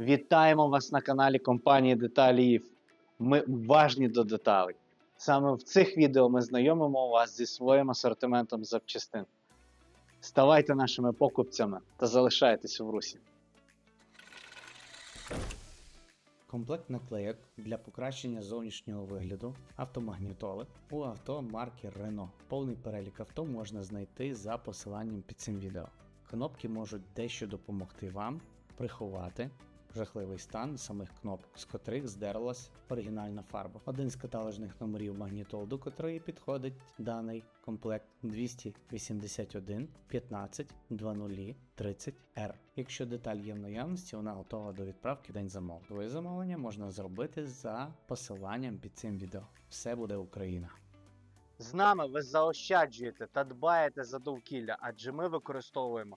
Вітаємо вас на каналі компанії Деталіїв. Ми уважні до деталей. Саме в цих відео ми знайомимо вас зі своїм асортиментом запчастин. Ставайте нашими покупцями та залишайтесь в русі. Комплект наклеєк для покращення зовнішнього вигляду автомагнітоли у авто марки Renault. Повний перелік авто можна знайти за посиланням під цим відео. Кнопки можуть дещо допомогти вам приховати жахливий стан самих кнопок, з котрих здерлась оригінальна фарба. Один з каталожних номерів магнітол, до котрої підходить даний комплект 281 15 20 30 R. Якщо деталь є в наявності, вона готова до відправки в день замовлення. Твоє замовлення можна зробити за посиланням під цим відео. Все буде Україна. З нами ви заощаджуєте та дбаєте за довкілля, адже ми використовуємо